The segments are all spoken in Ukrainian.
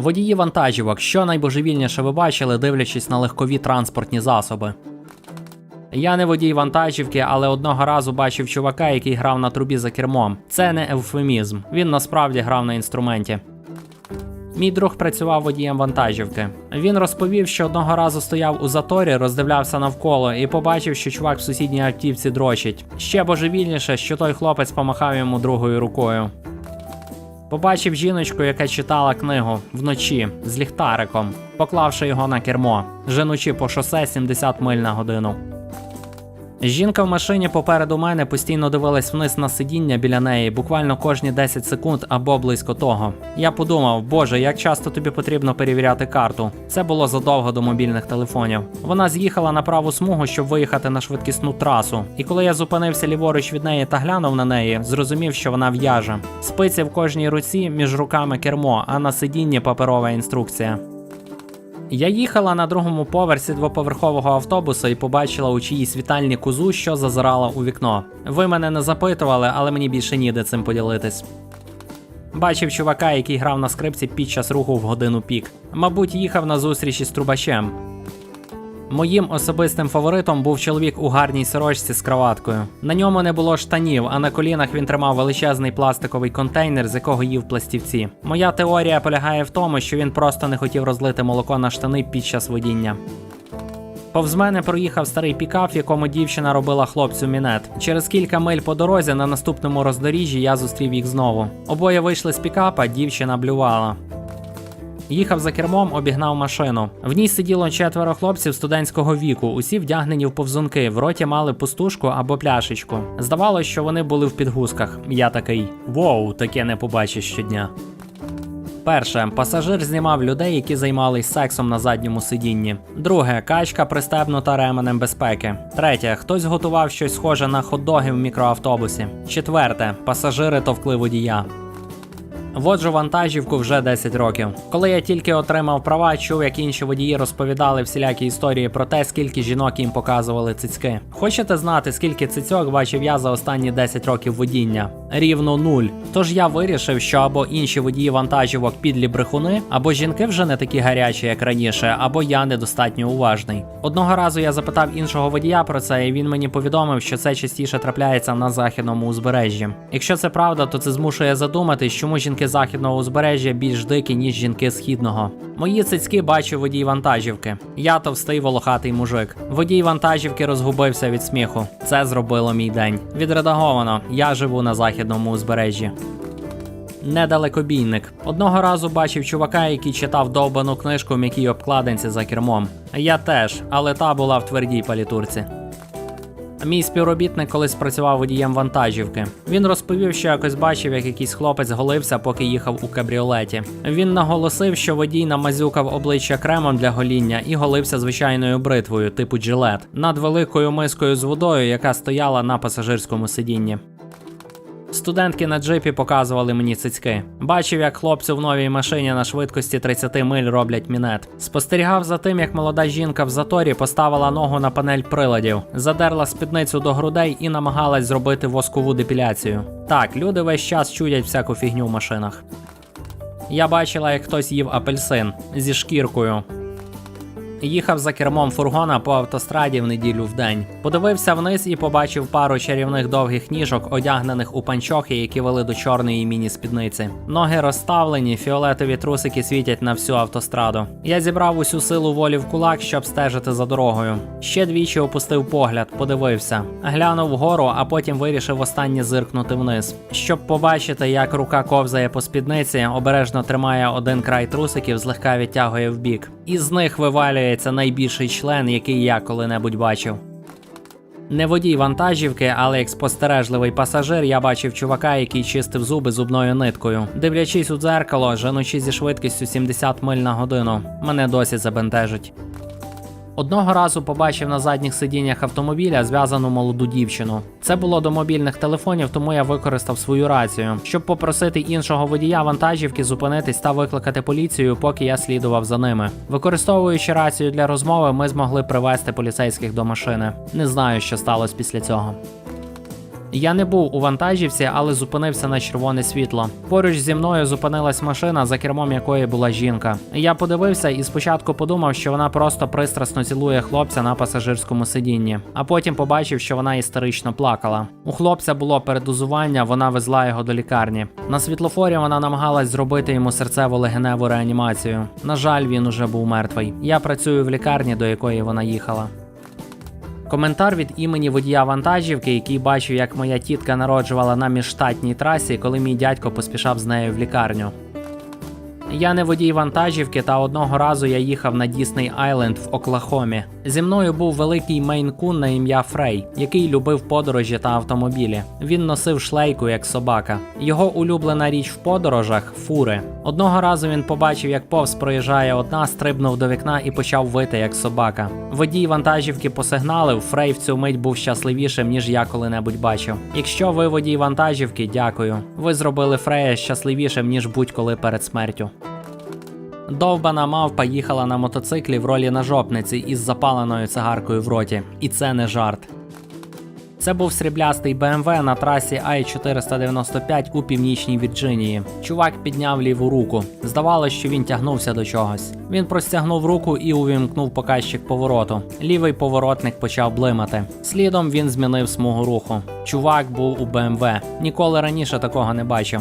Водії вантажівок, що найбожевільніше ви бачили, дивлячись на легкові транспортні засоби. Я не водій вантажівки, але одного разу бачив чувака, який грав на трубі за кермом. Це не евфемізм. Він насправді грав на інструменті. Мій друг працював водієм вантажівки. Він розповів, що одного разу стояв у заторі, роздивлявся навколо і побачив, що чувак в сусідній автівці дрочить. Ще божевільніше, що той хлопець помахав йому другою рукою. Побачив жіночку, яка читала книгу вночі з ліхтариком, поклавши його на кермо, женучи по шосе 70 миль на годину. Жінка в машині попереду мене постійно дивилась вниз на сидіння біля неї, буквально кожні 10 секунд або близько того. Я подумав, боже, як часто тобі потрібно перевіряти карту. Це було задовго до мобільних телефонів. Вона з'їхала на праву смугу, щоб виїхати на швидкісну трасу. І коли я зупинився ліворуч від неї та глянув на неї, зрозумів, що вона в'яже. Спиці в кожній руці між руками кермо, а на сидінні паперова інструкція. Я їхала на другому поверсі двоповерхового автобуса і побачила у чиїсь вітальні кузу, що зазирала у вікно. Ви мене не запитували, але мені більше ніде цим поділитись. Бачив чувака, який грав на скрипці під час руху в годину пік. Мабуть, їхав на зустріч із трубачем. Моїм особистим фаворитом був чоловік у гарній сорочці з кроваткою. На ньому не було штанів, а на колінах він тримав величезний пластиковий контейнер, з якого їв пластівці. Моя теорія полягає в тому, що він просто не хотів розлити молоко на штани під час водіння. Повз мене проїхав старий пікап, в якому дівчина робила хлопцю мінет. Через кілька миль по дорозі на наступному роздоріжжі я зустрів їх знову. Обоє вийшли з пікапа, дівчина блювала. Їхав за кермом, обігнав машину. В ній сиділо четверо хлопців студентського віку, усі вдягнені в повзунки, в роті мали пустушку або пляшечку. Здавалось, що вони були в підгузках. Я такий воу, таке не побачиш щодня. Перше, пасажир знімав людей, які займались сексом на задньому сидінні. Друге, качка пристебнута ременем безпеки. Третє, хтось готував щось схоже на хот-доги в мікроавтобусі. Четверте, пасажири товкли водія. Воджу вантажівку вже 10 років. Коли я тільки отримав права, чув, як інші водії розповідали всілякі історії про те, скільки жінок їм показували цицьки. Хочете знати, скільки цицьок бачив я за останні 10 років водіння? Рівно нуль. Тож я вирішив, що або інші водії вантажівок підлі брехуни, або жінки вже не такі гарячі, як раніше, або я недостатньо уважний. Одного разу я запитав іншого водія про це, і він мені повідомив, що це частіше трапляється на західному узбережжі. Якщо це правда, то це змушує задуматись, чому жінки західного узбережжя більш дикі, ніж жінки східного. Мої цицьки бачив водій вантажівки. Я товстий волохатий мужик. Водій вантажівки розгубився від сміху. Це зробило мій день. Відредаговано. Я живу на західному узбережжі. Недалекобійник. Одного разу бачив чувака, який читав довбану книжку в м'якій обкладинці за кермом. Я теж, але та була в твердій палітурці. Мій співробітник колись працював водієм вантажівки. Він розповів, що якось бачив, як якийсь хлопець голився, поки їхав у кабріолеті. Він наголосив, що водій намазюкав обличчя кремом для гоління і голився звичайною бритвою, типу джилет, над великою мискою з водою, яка стояла на пасажирському сидінні. Студентки на джипі показували мені цицьки. Бачив, як хлопці в новій машині на швидкості 30 миль роблять мінет. Спостерігав за тим, як молода жінка в заторі поставила ногу на панель приладів, задерла спідницю до грудей і намагалась зробити воскову депіляцію. Так, люди весь час чудять всяку фігню в машинах. Я бачила, як хтось їв апельсин зі шкіркою. Їхав за кермом фургона по автостраді в неділю в день. Подивився вниз і побачив пару чарівних довгих ніжок, одягнених у панчохи, які вели до чорної міні-спідниці. Ноги розставлені, фіолетові трусики світять на всю автостраду. Я зібрав усю силу волі в кулак, щоб стежити за дорогою. Ще двічі опустив погляд, подивився, глянув вгору, а потім вирішив востаннє зиркнути вниз. Щоб побачити, як рука ковзає по спідниці, обережно тримає один край трусиків, злегка відтягує вбік. Із них вивалюється найбільший член, який я коли-небудь бачив. Не водій вантажівки, але як спостережливий пасажир, я бачив чувака, який чистив зуби зубною ниткою. Дивлячись у дзеркало, женучи зі швидкістю 70 миль на годину, мене досі забентежить. Одного разу побачив на задніх сидіннях автомобіля зв'язану молоду дівчину. Це було до мобільних телефонів, тому я використав свою рацію, щоб попросити іншого водія вантажівки зупинитись та викликати поліцію, поки я слідував за ними. Використовуючи рацію для розмови, ми змогли привести поліцейських до машини. Не знаю, що сталося після цього. Я не був у вантажівці, але зупинився на червоне світло. Поруч зі мною зупинилась машина, за кермом якої була жінка. Я подивився і спочатку подумав, що вона просто пристрасно цілує хлопця на пасажирському сидінні, а потім побачив, що вона істерично плакала. У хлопця було передозування, вона везла його до лікарні. На світлофорі вона намагалась зробити йому серцево-легеневу реанімацію. На жаль, він уже був мертвий. Я працюю в лікарні, до якої вона їхала. Коментар від імені водія вантажівки, який бачив, як моя тітка народжувала на міжштатній трасі, коли мій дядько поспішав з нею в лікарню. Я не водій вантажівки, та одного разу я їхав на Дісней Айленд в Оклахомі. Зі мною був великий мейн-кун на ім'я Фрей, який любив подорожі та автомобілі. Він носив шлейку як собака. Його улюблена річ в подорожах фури. Одного разу він побачив, як повз проїжджає одна, стрибнув до вікна і почав вити як собака. Водій вантажівки посигналив. Фрей в цю мить був щасливішим, ніж я коли-небудь бачив. Якщо ви водій вантажівки, дякую. Ви зробили Фрея щасливішим, ніж будь-коли перед смертю. Довбана мавпа їхала на мотоциклі в ролі нажопниці із запаленою цигаркою в роті. І це не жарт. Це був сріблястий BMW на трасі I-495 у північній Вірджинії. Чувак підняв ліву руку. Здавалось, що він тягнувся до чогось. Він простягнув руку і увімкнув показчик повороту. Лівий поворотник почав блимати. Слідом він змінив смугу руху. Чувак був у BMW. Ніколи раніше такого не бачив.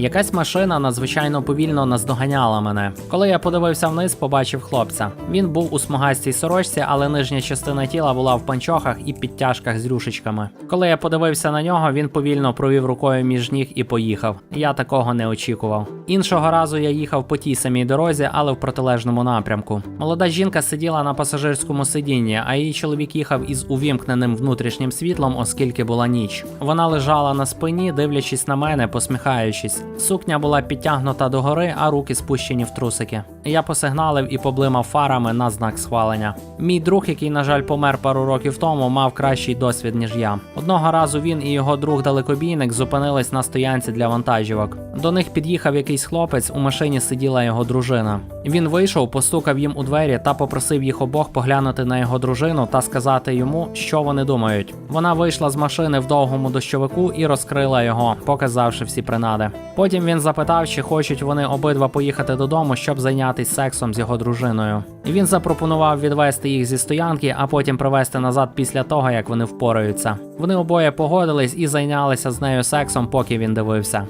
Якась машина надзвичайно повільно наздоганяла мене. Коли я подивився вниз, побачив хлопця. Він був у смугастій сорочці, але нижня частина тіла була в панчохах і підтяжках з рюшечками. Коли я подивився на нього, він повільно провів рукою між ніг і поїхав. Я такого не очікував. Іншого разу я їхав по тій самій дорозі, але в протилежному напрямку. Молода жінка сиділа на пасажирському сидінні, а її чоловік їхав із увімкненим внутрішнім світлом, оскільки була ніч. Вона лежала на спині, дивлячись на мене, посміхаючись. Сукня була підтягнута догори, а руки спущені в трусики. Я посигналив і поблимав фарами на знак схвалення. Мій друг, який, на жаль, помер пару років тому, мав кращий досвід, ніж я. Одного разу він і його друг далекобійник зупинились на стоянці для вантажівок. До них під'їхав якийсь хлопець, у машині сиділа його дружина. Він вийшов, постукав їм у двері та попросив їх обох поглянути на його дружину та сказати йому, що вони думають. Вона вийшла з машини в довгому дощовику і розкрила його, показавши всі принади. Потім він запитав, чи хочуть вони обидва поїхати додому, щоб зайнятися сексом з його дружиною. Він запропонував відвести їх зі стоянки, а потім привезти назад після того, як вони впораються. Вони обоє погодились і зайнялися з нею сексом, поки він дивився.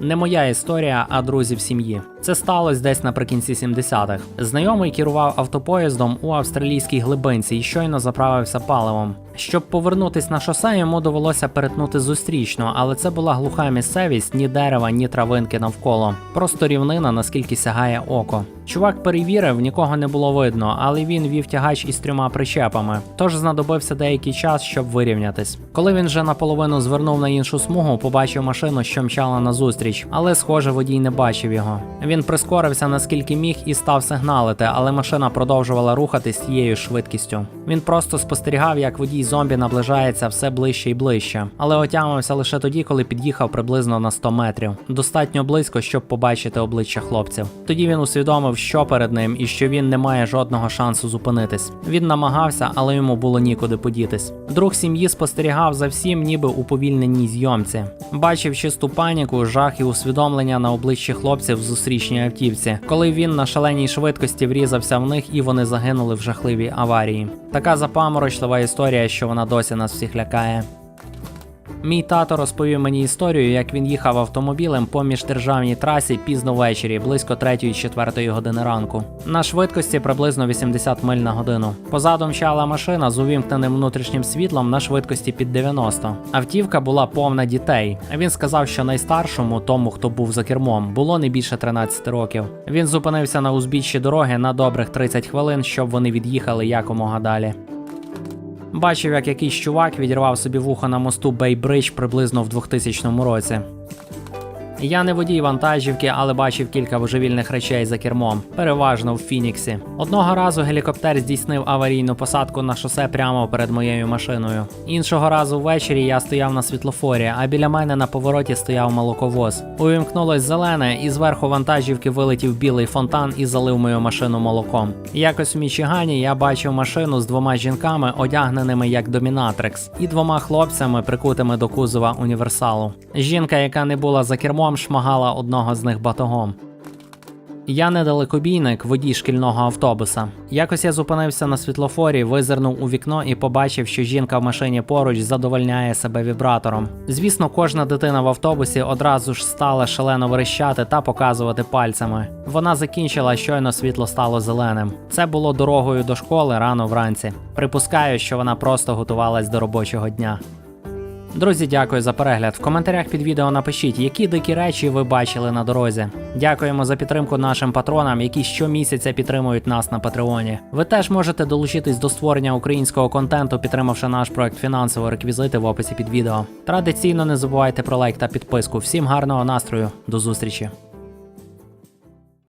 Не моя історія, а друзів сім'ї. Це сталося десь наприкінці 70-х. Знайомий керував автопоїздом у австралійській глибинці і щойно заправився паливом. Щоб повернутись на шосе, йому довелося перетнути зустрічну, але це була глуха місцевість, ні дерева, ні травинки навколо. Просто рівнина, наскільки сягає око. Чувак перевірив, нікого не було видно, але він вів тягач із трьома причепами, тож знадобився деякий час, щоб вирівнятись. Коли він вже наполовину звернув на іншу смугу, побачив машину, що мчала назустріч, але, схоже, водій не бачив його. Він прискорився наскільки міг і став сигналити, але машина продовжувала рухатись тією швидкістю. Він просто спостерігав, як водій зомбі наближається все ближче і ближче, але отямився лише тоді, коли під'їхав приблизно на 100 метрів. Достатньо близько, щоб побачити обличчя хлопців. Тоді він усвідомив, що перед ним, і що він не має жодного шансу зупинитись. Він намагався, але йому було нікуди подітись. Друг сім'ї спостерігав за всім, ніби у повільненій зйомці. Бачив чисту паніку, жах і усвідомлення на обличчі хлопців в зустрічній автівці, коли він на шаленій швидкості врізався в них і вони загинули в жахливій аварії. Така запаморочлива історія, що вона досі нас всіх лякає. Мій тато розповів мені історію, як він їхав автомобілем по міждержавній трасі пізно ввечері, близько 3-4 години ранку. На швидкості приблизно 80 миль на годину. Позаду мчала машина з увімкненим внутрішнім світлом на швидкості під 90. Автівка була повна дітей. Він сказав, що найстаршому, тому хто був за кермом, було не більше 13 років. Він зупинився на узбіччі дороги на добрих 30 хвилин, щоб вони від'їхали якомога далі. Бачив, як якийсь чувак відірвав собі вуха на мосту Бейбридж приблизно в 2000 році. Я не водій вантажівки, але бачив кілька божевільних речей за кермом, переважно в Фініксі. Одного разу гелікоптер здійснив аварійну посадку на шосе прямо перед моєю машиною. Іншого разу ввечері я стояв на світлофорі, а біля мене на повороті стояв молоковоз. Увімкнулось зелене, і зверху вантажівки вилетів білий фонтан і залив мою машину молоком. Якось в Мічигані я бачив машину з двома жінками, одягненими як домінатрикс, і двома хлопцями, прикутими до кузова універсалу. Жінка, яка не була за кермом, шмагала одного з них батогом. Я не далекобійник, водій шкільного автобуса. Якось я зупинився на світлофорі, визирнув у вікно і побачив, що жінка в машині поруч задовольняє себе вібратором. Звісно, кожна дитина в автобусі одразу ж стала шалено верещати та показувати пальцями. Вона закінчила, щойно світло стало зеленим. Це було дорогою до школи рано вранці. Припускаю, що вона просто готувалась до робочого дня. Друзі, дякую за перегляд. В коментарях під відео напишіть, які дикі речі ви бачили на дорозі. Дякуємо за підтримку нашим патронам, які щомісяця підтримують нас на Патреоні. Ви теж можете долучитись до створення українського контенту, підтримавши наш проект фінансово реквізити в описі під відео. Традиційно не забувайте про лайк та підписку. Всім гарного настрою, до зустрічі!